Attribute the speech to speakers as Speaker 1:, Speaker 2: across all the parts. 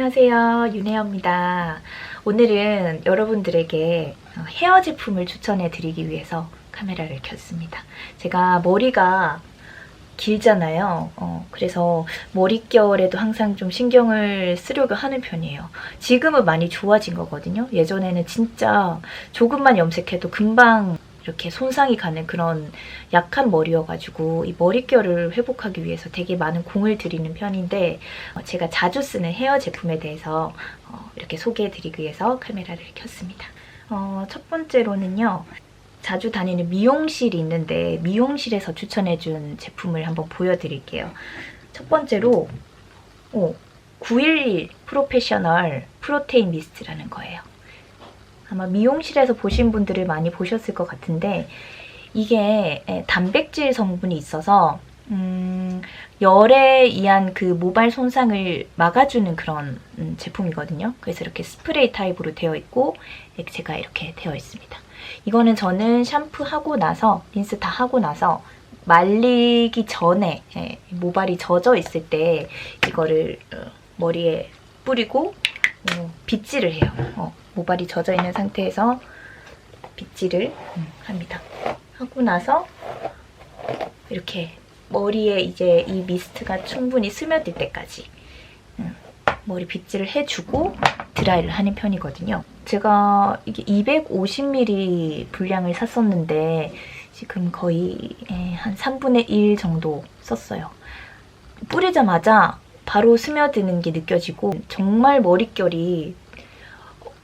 Speaker 1: 안녕하세요. 윤혜영입니다. 오늘은 여러분들에게 헤어 제품을 추천해 드리기 위해서 카메라를 켰습니다. 제가 머리가 길잖아요. 어, 그래서 머릿결에도 항상 좀 신경을 쓰려고 하는 편이에요. 지금은 많이 좋아진 거거든요. 예전에는 진짜 조금만 염색해도 금방 이렇게 손상이 가는 그런 약한 머리여가지고 이 머릿결을 회복하기 위해서 되게 많은 공을 들이는 편인데 어, 제가 자주 쓰는 헤어 제품에 대해서 어, 이렇게 소개해드리기 위해서 카메라를 켰습니다. 어, 첫 번째로는요. 자주 다니는 미용실이 있는데 미용실에서 추천해준 제품을 한번 보여드릴게요. 첫 번째로 어, 911 프로페셔널 프로테인 미스트라는 거예요. 아마 미용실에서 보신 분들을 많이 보셨을 것 같은데 이게 에, 단백질 성분이 있어서 음, 열에 의한 그 모발 손상을 막아주는 그런 음, 제품이거든요. 그래서 이렇게 스프레이 타입으로 되어 있고 액체가 이렇게 되어 있습니다. 이거는 저는 샴푸하고 나서 린스 다 하고 나서 말리기 전에 예, 모발이 젖어 있을 때 이거를 어, 머리에 뿌리고 어, 빗질을 해요. 어, 모발이 젖어 있는 상태에서 빗질을 음, 합니다. 하고 나서 이렇게 머리에 이제 이 미스트가 충분히 스며들 때까지 음, 머리 빗질을 해주고 드라이를 하는 편이거든요. 제가 이게 250ml 분량을 샀었는데 지금 거의 예, 한 3분의 1 정도 썼어요. 뿌리자마자 바로 스며드는 게 느껴지고 정말 머릿결이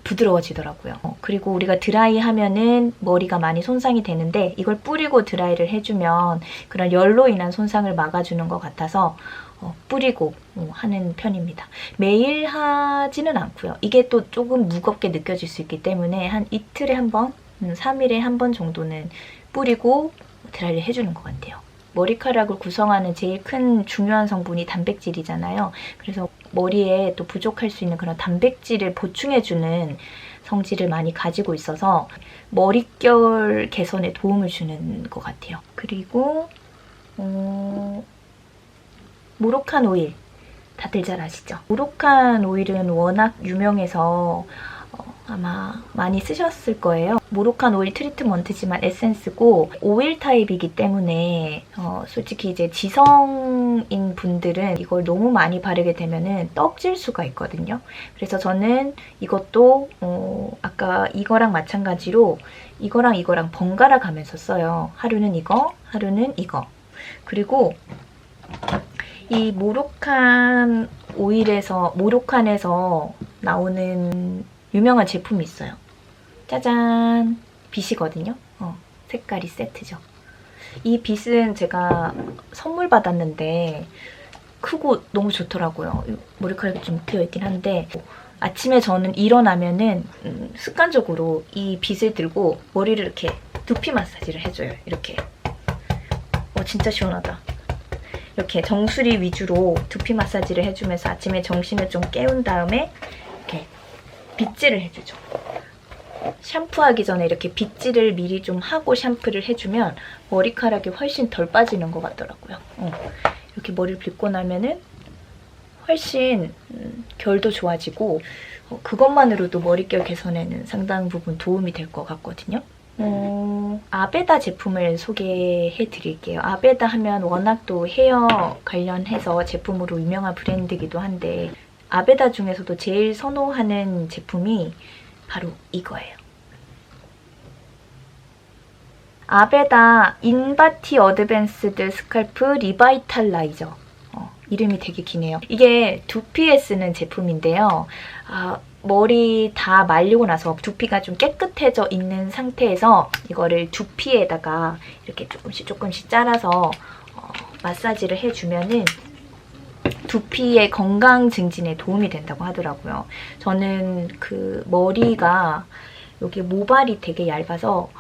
Speaker 1: 부드러워지더라고요. 어, 그리고 우리가 드라이 하면은 머리가 많이 손상이 되는데 이걸 뿌리고 드라이를 해주면 그런 열로 인한 손상을 막아주는 것 같아서 어, 뿌리고 어, 하는 편입니다. 매일 하지는 않고요. 이게 또 조금 무겁게 느껴질 수 있기 때문에 한 이틀에 한 번, 음, 3일에 한 번 정도는 뿌리고 드라이를 해주는 것 같아요. 머리카락을 구성하는 제일 큰 중요한 성분이 단백질이잖아요. 그래서 머리에 또 부족할 수 있는 그런 단백질을 보충해주는 성질을 많이 가지고 있어서 머릿결 개선에 도움을 주는 것 같아요. 그리고 어, 모로칸 오일 다들 잘 아시죠? 모로칸 오일은 워낙 유명해서 어, 아마 많이 쓰셨을 거예요. 모로칸 오일 트리트먼트지만 에센스고 오일 타입이기 때문에 어, 솔직히 이제 지성인 분들은 이걸 너무 많이 바르게 되면은 떡질 수가 있거든요. 그래서 저는 이것도 어, 아까 이거랑 마찬가지로 이거랑 이거랑 번갈아 가면서 써요. 하루는 이거, 하루는 이거. 그리고 이 모로칸 오일에서 모로칸에서 나오는 유명한 제품이 있어요. 짜잔 빗이거든요. 어, 색깔이 세트죠. 이 빗은 제가 선물 받았는데 크고 너무 좋더라고요. 머리카락이 좀 트여 있긴 한데 아침에 저는 일어나면은 음, 습관적으로 이 빗을 들고 머리를 이렇게 두피 마사지를 해줘요. 이렇게. 어 진짜 시원하다. 이렇게 정수리 위주로 두피 마사지를 해주면서 아침에 정신을 좀 깨운 다음에 빗질을 해주죠. 샴푸하기 전에 이렇게 빗질을 미리 좀 하고 샴푸를 해주면 머리카락이 훨씬 덜 빠지는 것 같더라고요. 어. 이렇게 머리를 빗고 나면은 훨씬 음, 결도 좋아지고 어, 그것만으로도 머릿결 개선에는 상당 부분 도움이 될 것 같거든요. 어, 아베다 제품을 소개해 드릴게요. 아베다 하면 워낙 또 헤어 관련해서 제품으로 유명한 브랜드이기도 한데 아베다 중에서도 제일 선호하는 제품이 바로 이거예요. 아베다 인바티 어드밴스드 스칼프 리바이탈라이저. 어, 이름이 되게 기네요. 이게 두피에 쓰는 제품인데요. 아, 머리 다 말리고 나서 두피가 좀 깨끗해져 있는 상태에서 이거를 두피에다가 이렇게 조금씩 조금씩 짜라서 어, 마사지를 해주면은 두피의 건강 증진에 도움이 된다고 하더라고요. 저는 그 머리가 여기 모발이 되게 얇아서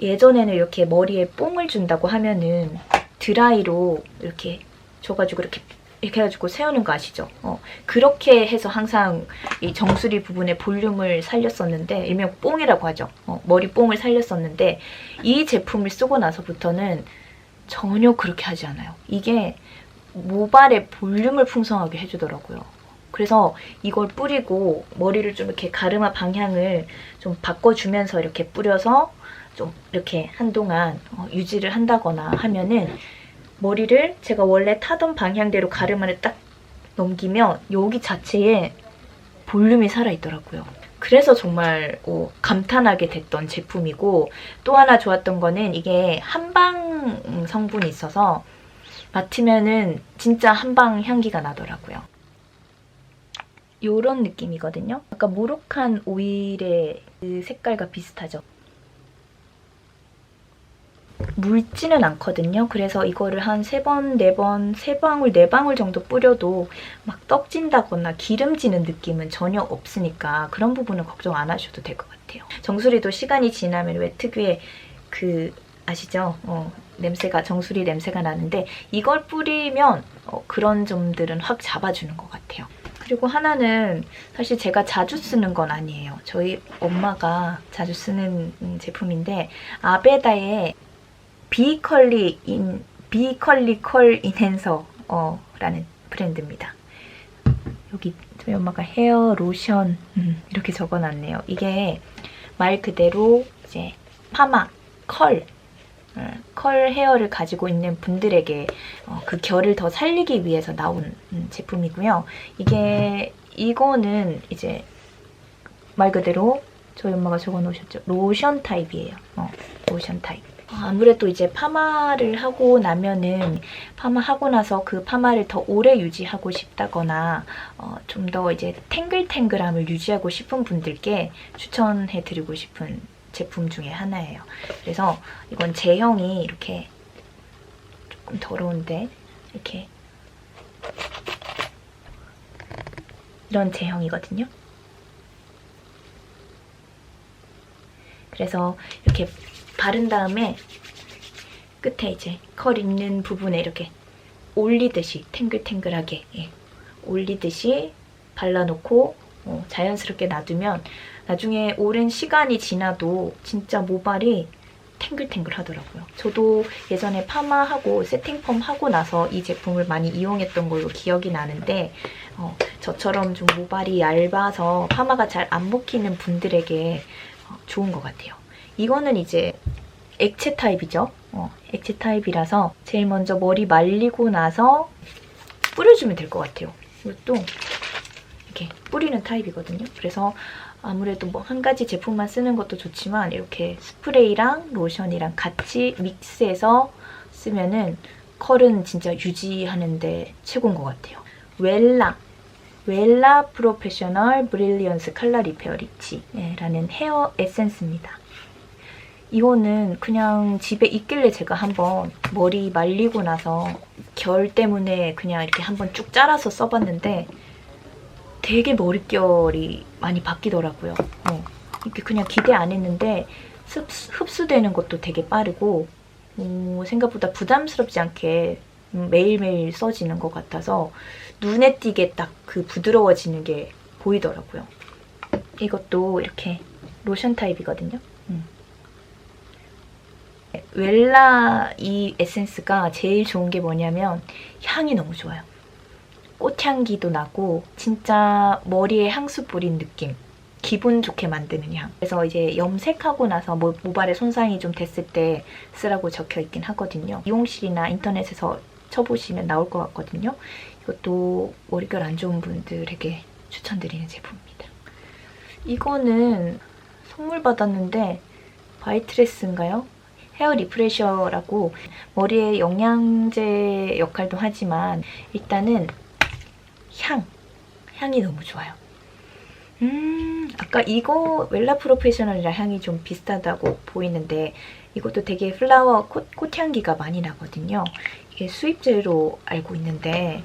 Speaker 1: 예전에는 이렇게 머리에 뽕을 준다고 하면은 드라이로 이렇게 줘가지고 이렇게 이렇게 해가지고 세우는 거 아시죠? 어, 그렇게 해서 항상 이 정수리 부분의 볼륨을 살렸었는데 일명 뽕이라고 하죠. 어, 머리 뽕을 살렸었는데 이 제품을 쓰고 나서부터는 전혀 그렇게 하지 않아요. 이게 모발의 볼륨을 풍성하게 해주더라고요. 그래서 이걸 뿌리고 머리를 좀 이렇게 가르마 방향을 좀 바꿔주면서 이렇게 뿌려서 좀 이렇게 한동안 어, 유지를 한다거나 하면은 머리를 제가 원래 타던 방향대로 가르마를 딱 넘기면 여기 자체에 볼륨이 살아있더라고요. 그래서 정말 어, 감탄하게 됐던 제품이고 또 하나 좋았던 거는 이게 한방 성분이 있어서 맡으면은 진짜 한방 향기가 나더라고요. 요런 느낌이거든요. 아까 모로칸 오일의 그 색깔과 비슷하죠. 묽지는 않거든요. 그래서 이거를 한세 번, 네 번, 세 방울, 네 방울 정도 뿌려도 막 떡진다거나 기름지는 느낌은 전혀 없으니까 그런 부분은 걱정 안 하셔도 될 것 같아요. 정수리도 시간이 지나면 왜 특유의 그 아시죠? 어, 냄새가 정수리 냄새가 나는데 이걸 뿌리면 어, 그런 점들은 확 잡아주는 것 같아요. 그리고 하나는 사실 제가 자주 쓰는 건 아니에요. 저희 엄마가 자주 쓰는 음, 제품인데 아베다의 비컬리 인 비컬리 컬 인핸서라는 브랜드입니다. 여기 저희 엄마가 헤어 로션 음, 이렇게 적어놨네요. 이게 말 그대로 이제 파마 컬 음, 컬 헤어를 가지고 있는 분들에게 어, 그 결을 더 살리기 위해서 나온 음, 제품이고요. 이게 이거는 이제 말 그대로 저희 엄마가 적어놓으셨죠. 로션 타입이에요. 어, 로션 타입. 어, 아무래도 이제 파마를 하고 나면은 파마하고 나서 그 파마를 더 오래 유지하고 싶다거나 어, 좀 더 이제 탱글탱글함을 유지하고 싶은 분들께 추천해드리고 싶은 제품 중에 하나예요. 그래서 이건 제형이 이렇게 조금 더러운데 이렇게 이런 제형이거든요. 그래서 이렇게 바른 다음에 끝에 이제 컬 있는 부분에 이렇게 올리듯이 탱글탱글하게 예, 올리듯이 발라놓고 어, 자연스럽게 놔두면 나중에 오랜 시간이 지나도 진짜 모발이 탱글탱글 하더라고요. 저도 예전에 파마하고 세팅펌 하고 나서 이 제품을 많이 이용했던 걸로 기억이 나는데 어, 저처럼 좀 모발이 얇아서 파마가 잘 안 먹히는 분들에게 어, 좋은 것 같아요. 이거는 이제 액체 타입이죠. 어, 액체 타입이라서 제일 먼저 머리 말리고 나서 뿌려주면 될 것 같아요. 이것도 이렇게 뿌리는 타입이거든요. 그래서 아무래도 뭐 한 가지 제품만 쓰는 것도 좋지만 이렇게 스프레이랑 로션이랑 같이 믹스해서 쓰면은 컬은 진짜 유지하는데 최고인 것 같아요. 웰라 웰라 프로페셔널 브릴리언스 칼라 리페어 리치라는 헤어 에센스입니다. 이거는 그냥 집에 있길래 제가 한번 머리 말리고 나서 결 때문에 그냥 이렇게 한번 쭉 잘라서 써봤는데 되게 머릿결이 많이 바뀌더라고요. 어, 이렇게 그냥 기대 안 했는데 흡수, 흡수되는 것도 되게 빠르고 어, 생각보다 부담스럽지 않게 음, 매일매일 써지는 것 같아서 눈에 띄게 딱 그 부드러워지는 게 보이더라고요. 이것도 이렇게 로션 타입이거든요. 음. 웰라 이 에센스가 제일 좋은 게 뭐냐면 향이 너무 좋아요. 꽃향기도 나고 진짜 머리에 향수 뿌린 느낌. 기분 좋게 만드는 향. 그래서 이제 염색하고 나서 모, 모발에 손상이 좀 됐을 때 쓰라고 적혀 있긴 하거든요. 미용실이나 인터넷에서 쳐보시면 나올 것 같거든요. 이것도 머릿결 안 좋은 분들에게 추천드리는 제품입니다. 이거는 선물 받았는데 바이트레스인가요? 헤어 리프레셔라고 머리에 영양제 역할도 하지만 일단은 향, 향이 너무 좋아요. 음, 아까 이거 웰라 프로페셔널이랑 향이 좀 비슷하다고 보이는데 이것도 되게 플라워 꽃, 꽃향기가 많이 나거든요. 이게 수입제로 알고 있는데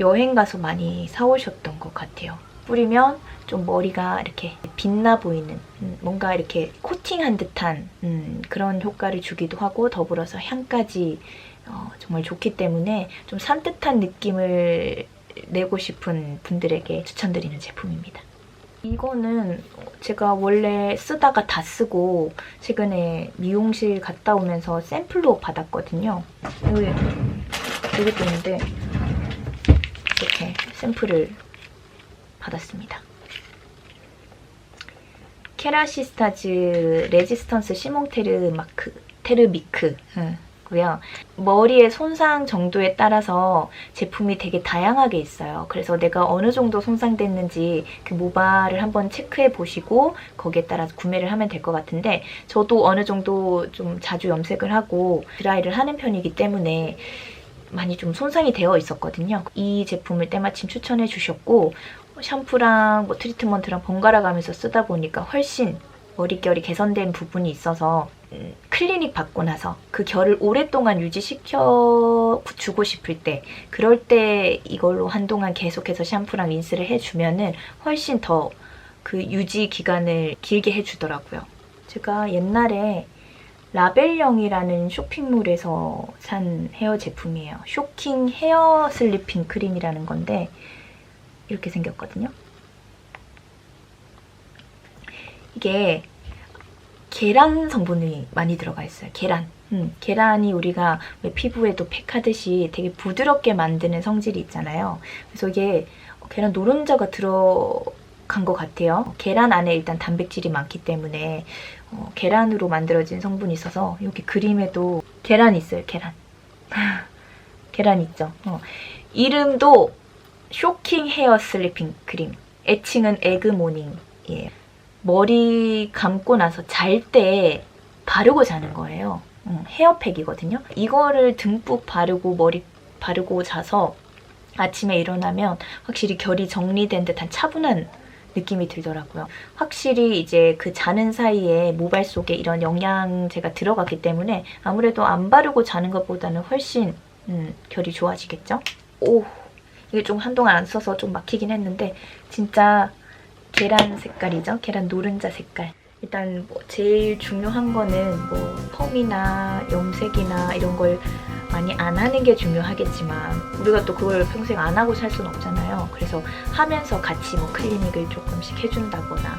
Speaker 1: 여행 가서 많이 사오셨던 것 같아요. 뿌리면 좀 머리가 이렇게 빛나 보이는 음, 뭔가 이렇게 코팅한 듯한 음, 그런 효과를 주기도 하고 더불어서 향까지 어, 정말 좋기 때문에 좀 산뜻한 느낌을 내고 싶은 분들에게 추천드리는 제품입니다. 이거는 제가 원래 쓰다가 다 쓰고 최근에 미용실 갔다 오면서 샘플로 받았거든요. 여기, 또 있는데 이렇게 샘플을 받았습니다. 케라시스타즈 레지스턴스 시몽테르 마크 테르미크 응, 고요. 머리의 손상 정도에 따라서 제품이 되게 다양하게 있어요. 그래서 내가 어느 정도 손상됐는지 그 모발을 한번 체크해 보시고 거기에 따라서 구매를 하면 될 것 같은데 저도 어느 정도 좀 자주 염색을 하고 드라이를 하는 편이기 때문에 많이 좀 손상이 되어 있었거든요. 이 제품을 때마침 추천해 주셨고 샴푸랑 뭐 트리트먼트랑 번갈아 가면서 쓰다 보니까 훨씬 머릿결이 개선된 부분이 있어서 음, 클리닉 받고 나서 그 결을 오랫동안 유지시켜 주고 싶을 때 그럴 때 이걸로 한동안 계속해서 샴푸랑 린스를 해주면은 훨씬 더 그 유지 기간을 길게 해주더라고요. 제가 옛날에 라벨령이라는 쇼핑몰에서 산 헤어 제품이에요. 쇼킹 헤어 슬리핑 크림이라는 건데 이렇게 생겼거든요. 이게 계란 성분이 많이 들어가 있어요. 계란. 음, 계란이 우리가 왜 피부에도 팩하듯이 되게 부드럽게 만드는 성질이 있잖아요. 그래서 이게 계란 노른자가 들어간 것 같아요. 계란 안에 일단 단백질이 많기 때문에 어, 계란으로 만들어진 성분이 있어서 여기 그림에도 계란 있어요. 계란. 계란 있죠. 어. 이름도 쇼킹 헤어 슬리핑 크림. 애칭은 에그 모닝이에요. 머리 감고 나서 잘 때 바르고 자는 거예요. 음, 헤어팩이거든요. 이거를 듬뿍 바르고 머리 바르고 자서 아침에 일어나면 확실히 결이 정리된 듯한 차분한 느낌이 들더라고요. 확실히 이제 그 자는 사이에 모발 속에 이런 영양제가 들어갔기 때문에 아무래도 안 바르고 자는 것보다는 훨씬 음, 결이 좋아지겠죠? 오, 이게 좀 한동안 안 써서 좀 막히긴 했는데 진짜 계란 색깔이죠. 계란 노른자 색깔. 일단 뭐 제일 중요한 거는 뭐 펌이나 염색이나 이런 걸 많이 안 하는 게 중요하겠지만 우리가 또 그걸 평생 안 하고 살 수는 없잖아요. 그래서 하면서 같이 뭐 클리닉을 조금씩 해준다거나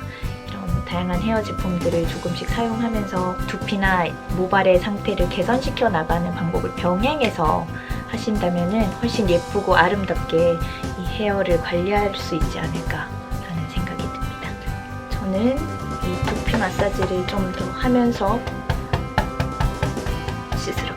Speaker 1: 이런 다양한 헤어 제품들을 조금씩 사용하면서 두피나 모발의 상태를 개선시켜 나가는 방법을 병행해서 하신다면은 훨씬 예쁘고 아름답게 이 헤어를 관리할 수 있지 않을까 오늘 이 두피 마사지를 좀 더 하면서 씻으러